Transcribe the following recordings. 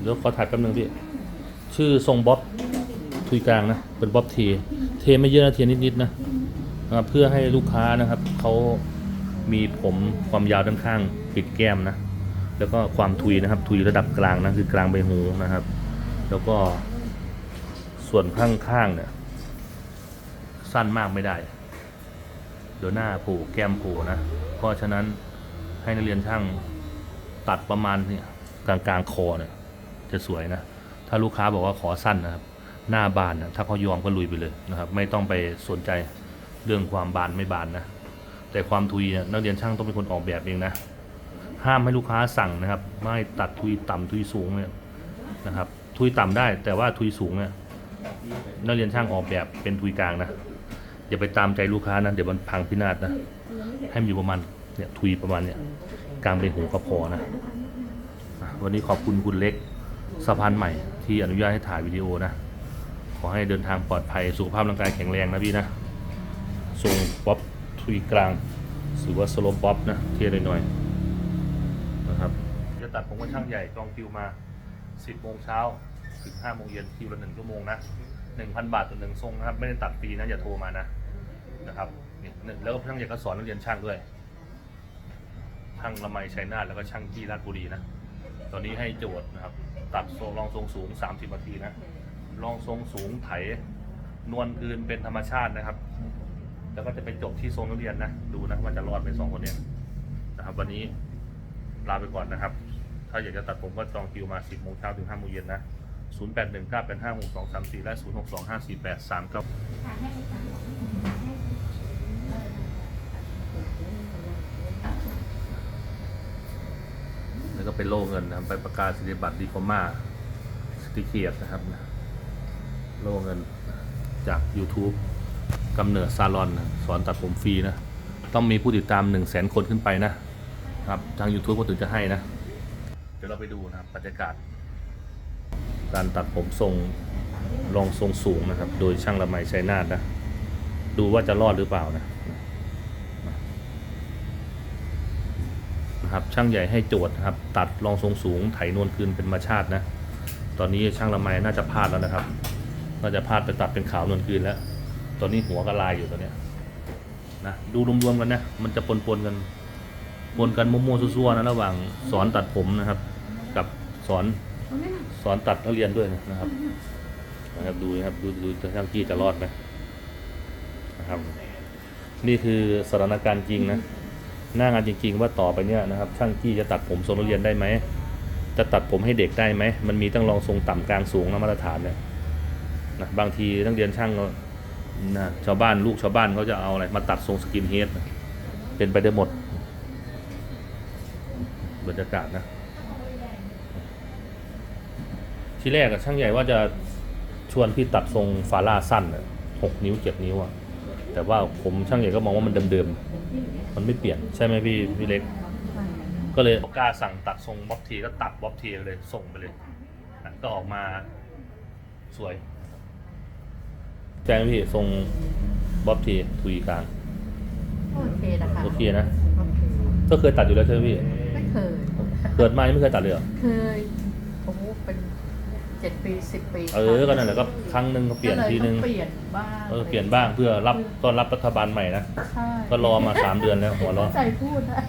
เดี๋ยวขอถ่ายแป๊บนึงพี่ ชื่อทรงบ๊อบทุยกลางนะ เป็นบ๊อบเท เทไม่เยอะนะเทนิดๆนะนะเพื่อให้ลูกค้านะครับเขามีผมความยาวด้านข้างปิดแก้มนะ แล้วก็ความทุยนะครับ ทุยระดับกลางนะคือกลางใบหูนะครับ แล้วก็ส่วนข้างๆเนี่ย สั้นมากไม่ได้ เดี๋ยวหน้าผล่แก้มผล่นะ เพราะฉะนั้นให้นักเรียนช่างตัดประมาณเนี่ยกลางกลางๆคอเนี่ย จะสวยนะ ถ้าลูกค้าบอกว่าขอสั้นนะครับ หน้าบานนะถ้าเขายอมก็ลุยไปเลยนะครับ ไม่ต้องไปสนใจเรื่องความบานไม่บานนะ แต่ความทุยนี่ยนักเรียนช่างต้องเป็นคนออกแบบเองนะ ห้ามให้ลูกค้าสั่งนะครับ ไม่ตัดทุยต่ำทุยสูงเนี่ยนะครับ ทุยต่ำได้ แต่ว่าทุยสูงเนี่ยนักเรียนช่างออกแบบเป็นทุยกลางนะอย่าไปตามใจลูกค้านะเดี๋ยวมันพังพินาศนะให้มันอยู่ประมาณเนี่ยทุยประมาณเนี่ยกลางเป็นหูก็พอนะ วันนี้ขอบคุณคุณเล็ก สะพานใหม่ที่อนุญาตให้ถ่ายวิดีโอนะ ขอให้เดินทางปลอดภัยสุขภาพร่างกายแข็งแรงนะพี่นะทรงป๊อปทุยกลางหรือว่าสโลปป๊อปนะเทียหน่อยๆนะครับจะตัดผมกับช่างใหญ่จองคิวมา 10โมงเช้าถึง5โมงเย็นคิวละ1ชั่วโมงนะ1,000 บาทต่อหนึ่งทรงนะครับไม่ได้ตัดฟรีนะอย่าโทรมานะนะครับแล้วก็ช่างใหญ่ก็สอนนักเรียนช่างด้วยช่างละไมชัยนาทแล้วก็ช่างที่ราชบุรีนะ ตอนนี้ให้โจทย์นะครับ ตัดทรงรองทรงสูง 30นาทีนะรองทรงสูงไถนวลคืนเป็นธรรมชาตินะครับ แล้วก็จะไปจบที่ทรงนักเรียนนะดูนะว่าจะรอดไปสองคนเนี้ยนะครับ วันนี้ลาไปก่อนนะครับ ถ้าอยากจะตัดผมก็จองคิวมา 10โมงเช้าถึง5โมงเย็นนะ 0 8 1 9 8 5 6 2 3 4 และ 0 6 2 5 4 8 3 9 แล้วก็ เป็นโล่เงินนะครับไปประกาศสิทธิบัตรดีฟอร์มาสติเกียรนะครับนะโล่เงินจาก YouTube กำเนิดซาลอนนะสอนตัดผมฟรีนะ ต้องมีผู้ติดตาม 1 0 0 0 0แสนคนขึ้นไปนะครับ ทาง YouTube ก็ถึงจะให้นะ เดี๋ยวเราไปดูนะครับบรรยากาศ การตัดผมทรงรองทรงสูงนะครับ โดยช่างละไมชัยนาทนะ ดูว่าจะรอดหรือเปล่านะ นะครับช่างใหญ่ให้โจทย์นะครับ ตัดรองทรงสูงไถนวลคืนเป็นธรรมชาตินะ ตอนนี้ช่างละไมน่าจะพลาดแล้วนะครับ น่าจะพลาดไปตัดเป็นขาวนวลคืนแล้ว ตอนนี้หัวกระลายอยู่ตอนเนี้ยนะดูรวมๆกันนะมันจะปนๆกันปนกันมั่วๆซั่วๆนะระหว่างสอนตัดผมนะครับ กับสอนสอนตัดนักเรียนด้วยนะครับนะครับดูนะครับดูดูช่างกี้จะรอดไหมนะครับ นี่คือสถานการณ์จริงนะ หน้างานจริง ๆ ว่าต่อไปเนี่ยนะครับช่างกี้จะตัดผมทรงนักเรียนได้ไหมจะตัดผมให้เด็กได้ไหมมันมีตั้งรองทรงต่ำกลางสูงนะมาตรฐานเนี่ยนะบางทีนักเรียนช่างนะชาวบ้านลูกชาวบ้านเขาจะเอาอะไรมาตัดทรงสกินเฮดเป็นไปได้หมดบรรยากาศนะที่แรกช่างใหญ่ว่าจะชวนพี่ตัดทรงฟาร่าสั้นหกนิ้วเจ็ดนิ้วอะ แต่ว่าผมช่างใหญ่ก็มองว่ามันเดิมๆ มันไม่เปลี่ยนใช่ไหมพี่พี่เล็ก ก็เลยกล้าสั่งตัดทรงบ๊อบทีก็ตัดบ๊อบทีเลยส่งไปเลยนะก็ออกมาสวยแจ้งพี่ทรงบ๊อบทีทุยกลางโอเคนะคะโอเคนะ โอเคก็เคยตัดอยู่แล้วใช่ไหมพี่ ไม่เคย เกิดมายังไม่เคยตัดเลยเหรอเคยโอ้โหเป็น เจ็ดปีสิบปีเออก็นั่นแหละก็ครั้งหนึ่งก็เปลี่ยนทีนึงก็เลยต้องเปลี่ยนบ้างเออเปลี่ยนบ้างเพื่อรับต้อนรับรัฐบาลใหม่นะใช่ก็รอมาสามเดือนแล้วหัวเร้อนใจพูดนะ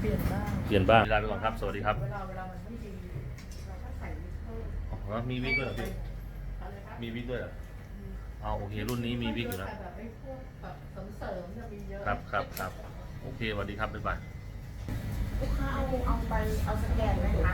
เปลี่ยนบ้างเปลี่ยนบ้างลาไปก่อนครับสวัสดีครับเวลาเวลามันไม่ดีเราก็ใส่วิกเพิ่มอ๋อมีวิกด้วยเหรอพี่อะไรครับมีวิกด้วยเหรอเอาโอเค รุ่นนี้มีวิกอยู่นะแต่แบบไอ้พวกแบบเสริมๆเนี่ยมีเยอะครับครับครับโอเคสวัสดีครับบ๊ายบายลูกค้าเอาเอาไปเอาสแกนไหมคะ